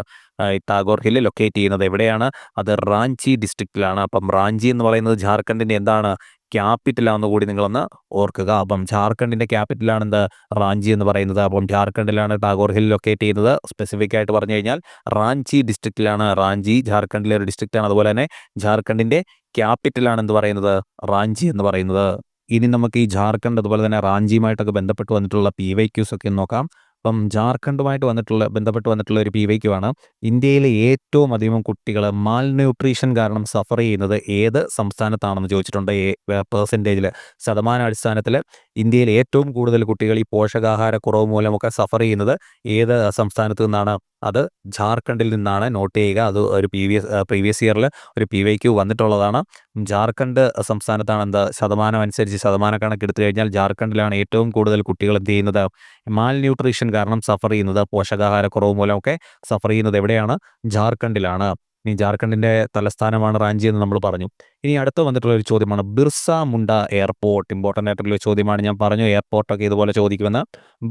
ഈ ടാഗോർ ഹില്ല് ലൊക്കേറ്റ് ചെയ്യുന്നത്? എവിടെയാണ്? അത് റാഞ്ചി ഡിസ്ട്രിക്റ്റിലാണ് അപ്പം റാഞ്ചി എന്ന് പറയുന്നത് ജാർഖണ്ഡിന്റെ എന്താണ്? ക്യാപിറ്റലാണെന്ന് കൂടി നിങ്ങളൊന്ന് ഓർക്കുക. അപ്പം ജാർഖണ്ഡിന്റെ ക്യാപിറ്റലാണ് എന്ത് റാഞ്ചി എന്ന് പറയുന്നത്. അപ്പം ജാർഖണ്ഡിലാണ് ടാഗോർ ഹിൽ ലൊക്കേറ്റ് ചെയ്യുന്നത്. സ്പെസിഫിക് ആയിട്ട് പറഞ്ഞു കഴിഞ്ഞാൽ റാഞ്ചി ഡിസ്ട്രിക്റ്റിലാണ് റാഞ്ചി ജാർഖണ്ഡിലെ ഒരു ഡിസ്ട്രിക്റ്റാണ് അതുപോലെ തന്നെ ജാർഖണ്ഡിന്റെ ക്യാപിറ്റലാണ് എന്ന് പറയുന്നത് റാഞ്ചി എന്ന് പറയുന്നത്. ഇനി നമുക്ക് ഈ ജാർഖണ്ഡ് അതുപോലെ തന്നെ റാഞ്ചിയുമായിട്ടൊക്കെ ബന്ധപ്പെട്ട് വന്നിട്ടുള്ള പി വൈ ക്യൂസ് ഒക്കെ നോക്കാം. അപ്പം ജാർഖണ്ഡുമായിട്ട് വന്നിട്ടുള്ള ബന്ധപ്പെട്ട് വന്നിട്ടുള്ള ഒരു പി വൈ ഇന്ത്യയിലെ ഏറ്റവും അധികം കുട്ടികൾ മാൽ ന്യൂട്രീഷൻ കാരണം സഫർ ചെയ്യുന്നത് ഏത് സംസ്ഥാനത്താണെന്ന് ചോദിച്ചിട്ടുണ്ട്? പെർസെന്റേജിൽ ശതമാന അടിസ്ഥാനത്തിൽ ഇന്ത്യയിൽ ഏറ്റവും കൂടുതൽ കുട്ടികൾ ഈ പോഷകാഹാരക്കുറവ് മൂലമൊക്കെ സഫർ ചെയ്യുന്നത് ഏത് സംസ്ഥാനത്ത് നിന്നാണ്? അത് ജാർഖണ്ഡിൽ നിന്നാണ്. നോട്ട് ചെയ്യുക. അത് ഒരു പി വി പ്രീവിയസ് ഇയറിൽ ഒരു പി വൈ ക്യു വന്നിട്ടുള്ളതാണ്. ജാർഖണ്ഡ് സംസ്ഥാനത്താണ് എന്താ ശതമാനം അനുസരിച്ച് ശതമാന കണക്ക് എടുത്തു കഴിഞ്ഞാൽ ജാർഖണ്ഡിലാണ് ഏറ്റവും കൂടുതൽ കുട്ടികൾ എന്ത് ചെയ്യുന്നത്? മാൽ ന്യൂട്രീഷൻ കാരണം സഫർ ചെയ്യുന്നത്. പോഷകാഹാരക്കുറവ് മൂലമൊക്കെ സഫർ ചെയ്യുന്നത് എവിടെയാണ്? ജാർഖണ്ഡിലാണ്. ഇനി ജാർഖണ്ഡിന്റെ തലസ്ഥാനമാണ് റാഞ്ചി എന്ന് നമ്മൾ പറഞ്ഞു. ഇനി അടുത്ത് വന്നിട്ടുള്ള ഒരു ചോദ്യമാണ് ബിർസ മുണ്ട എയർപോർട്ട്. ഇമ്പോർട്ടന്റ് ആയിട്ടുള്ള ചോദ്യമാണ് ഞാൻ പറഞ്ഞു. എയർപോർട്ടൊക്കെ ഇതുപോലെ ചോദിക്കുമെന്ന്.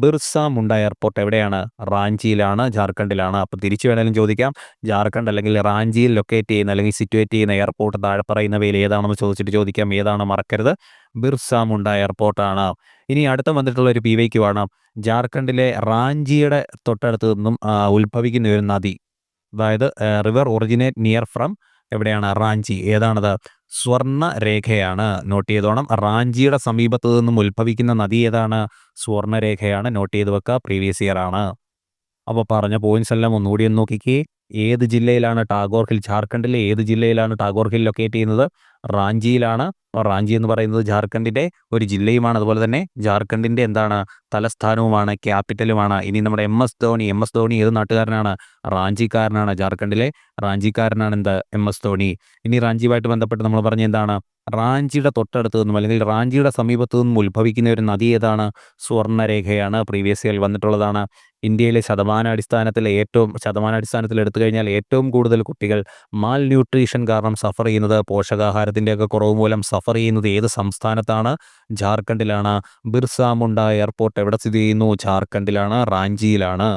ബിർസ മുണ്ട എയർപോർട്ട് എവിടെയാണ്? റാഞ്ചിയിലാണ് ജാർഖണ്ഡിലാണ്. അപ്പോൾ തിരിച്ചു വേണമെങ്കിലും ചോദിക്കാം. ജാർഖണ്ഡ് അല്ലെങ്കിൽ റാഞ്ചിയിൽ ലൊക്കേറ്റ് ചെയ്യുന്ന അല്ലെങ്കിൽ സിറ്റുവേറ്റ് ചെയ്യുന്ന എയർപോർട്ട് താഴെ പറയുന്നവയിൽ ഏതാണെന്ന് ചോദിച്ചിട്ട് ചോദിക്കാം. ഏതാണ് മറക്കരുത്. ബിർസ മുണ്ട എയർപോർട്ടാണ്. ഇനി അടുത്ത വന്നിട്ടുള്ള ഒരു പി വൈക്ക് ആണ്. ജാർഖണ്ഡിലെ റാഞ്ചിയുടെ തൊട്ടടുത്ത് നിന്നും ഉത്ഭവിക്കുന്ന ഒരു നദി. അതായത് റിവർ ഒറിജിനേറ്റ് നിയർ ഫ്രം എവിടെയാണ്? റാഞ്ചി. ഏതാണത്? സ്വർണ രേഖയാണ് നോട്ട് ചെയ്തോണം. റാഞ്ചിയുടെ സമീപത്ത് നിന്നും ഉത്ഭവിക്കുന്ന നദി ഏതാണ്? സ്വർണരേഖയാണ് നോട്ട് ചെയ്ത് വെക്കുക പ്രീവിയസ് ഇയർ ആണ്. അപ്പോൾ പറഞ്ഞ പോയിന്റ്സ് എല്ലാം ഒന്നുകൂടി ഒന്ന് നോക്കിക്കേ. ഏത് ജില്ലയിലാണ് ടാഗോർ ഹിൽ? ജാർഖണ്ഡിലെ ഏത് ജില്ലയിലാണ് ടാഗോർ ഹിൽ ലൊക്കേറ്റ് ചെയ്യുന്നത്? റാഞ്ചിയിലാണ്. റാഞ്ചി എന്ന് പറയുന്നത് ജാർഖണ്ഡിന്റെ ഒരു ജില്ലയുമാണ്. അതുപോലെ തന്നെ ജാർഖണ്ഡിന്റെ എന്താണ്? തലസ്ഥാനവുമാണ് ക്യാപിറ്റലുമാണ്. ഇനി നമ്മുടെ M S Dhoni. M S Dhoni ഏത് നാട്ടുകാരനാണ്? റാഞ്ചിക്കാരനാണ്. ജാർഖണ്ഡിലെ റാഞ്ചിക്കാരനാണ് എന്ത്? M S Dhoni. ഇനി റാഞ്ചിയുമായിട്ട് ബന്ധപ്പെട്ട് നമ്മൾ പറഞ്ഞ എന്താണ്? റാഞ്ചിയുടെ തൊട്ടടുത്ത് നിന്നും അല്ലെങ്കിൽ റാഞ്ചിയുടെ സമീപത്തു നിന്നും ഉത്ഭവിക്കുന്ന ഒരു നദി ഏതാണ്? സ്വർണരേഖയാണ് പ്രീവിയസ് ഇയറിൽ വന്നിട്ടുള്ളതാണ്. ഇന്ത്യയിലെ ശതമാനാടിസ്ഥാനത്തിൽ ഏറ്റവും ശതമാനാടിസ്ഥാനത്തിൽ എടുത്തു കഴിഞ്ഞാൽ ഏറ്റവും കൂടുതൽ കുട്ടികൾ മാൽ ന്യൂട്രീഷൻ കാരണം സഫർ ചെയ്യുന്നത് പോഷകാഹാരത്തിന്റെയൊക്കെ കുറവ് മൂലം സഫർ ചെയ്യുന്നത് ഏത് സംസ്ഥാനത്താണ്? ജാർഖണ്ഡിലാണ്. ബിർസ മുണ്ട എയർപോർട്ട് എവിടെ സ്ഥിതി ചെയ്യുന്നു? ജാർഖണ്ഡിലാണ് റാഞ്ചിയിലാണ്.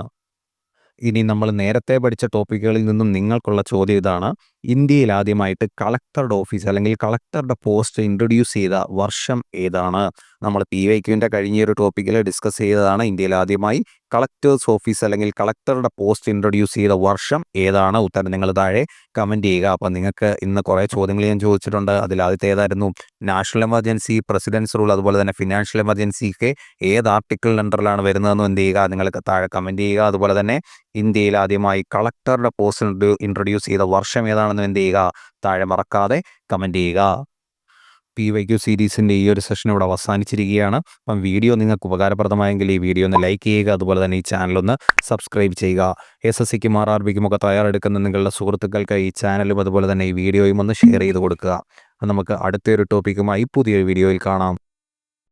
ഇനി നമ്മൾ നേരത്തെ പഠിച്ച ടോപ്പിക്കുകളിൽ നിന്നും നിങ്ങൾക്കുള്ള ചോദ്യം ഇതാണ്. ഇന്ത്യയിൽ ആദ്യമായിട്ട് കളക്ടറുടെ ഓഫീസ് അല്ലെങ്കിൽ കളക്ടറുടെ പോസ്റ്റ് ഇൻട്രൊഡ്യൂസ് ചെയ്ത വർഷം ഏതാണ്? നമ്മൾ പി വൈ ക്യുവിന്റെ കഴിഞ്ഞ ഒരു ടോപ്പിക്കിൽ ഡിസ്കസ് ചെയ്തതാണ്. ഇന്ത്യയിൽ ആദ്യമായി കളക്ടേഴ്സ് ഓഫീസ് അല്ലെങ്കിൽ കളക്ടറുടെ പോസ്റ്റ് ഇൻട്രൊഡ്യൂസ് ചെയ്ത വർഷം ഏതാണ്? ഉത്തരം നിങ്ങൾ താഴെ കമന്റ് ചെയ്യുക. അപ്പം നിങ്ങൾക്ക് ഇന്ന് കുറേ ചോദ്യങ്ങൾ ഞാൻ ചോദിച്ചിട്ടുണ്ട്. അതിൽ ആദ്യത്തെ ഏതായിരുന്നു നാഷണൽ എമർജൻസി പ്രസിഡൻസ് റൂൾ അതുപോലെ തന്നെ ഫിനാൻഷ്യൽ എമർജൻസി ഒക്കെ ഏത് ആർട്ടിക്കിൾ അണ്ടറിലാണ് വരുന്നതെന്ന് എന്ത് ചെയ്യുക? നിങ്ങൾക്ക് താഴെ കമന്റ് ചെയ്യുക. അതുപോലെ തന്നെ ഇന്ത്യയിൽ ആദ്യമായി കളക്ടറുടെ പോസ്റ്റ് ഇൻട്രൊഡ്യൂസ് ചെയ്ത വർഷം ഏതാണെന്ന് എന്ത് ചെയ്യുക? താഴെ മറക്കാതെ കമന്റ് ചെയ്യുക. പി വൈ ക്യു സീരീസിന്റെ ഈ ഒരു സെഷൻ ഇവിടെ അവസാനിച്ചിരിക്കുകയാണ്. അപ്പം വീഡിയോ നിങ്ങൾക്ക് ഉപകാരപ്രദമായെങ്കിൽ ഈ വീഡിയോ ഒന്ന് ലൈക്ക് ചെയ്യുക. അതുപോലെ തന്നെ ഈ ചാനലൊന്ന് സബ്സ്ക്രൈബ് ചെയ്യുക. എസ് എസ് സിക്കും ആർ ആർ ബിക്കും ഒക്കെ തയ്യാറെടുക്കുന്ന നിങ്ങളുടെ സുഹൃത്തുക്കൾക്ക് ഈ ചാനലും അതുപോലെ തന്നെ ഈ വീഡിയോയും ഒന്ന് ഷെയർ ചെയ്ത് കൊടുക്കുക. നമുക്ക് അടുത്തൊരു ടോപ്പിക്കുമായി പുതിയൊരു വീഡിയോയിൽ കാണാം.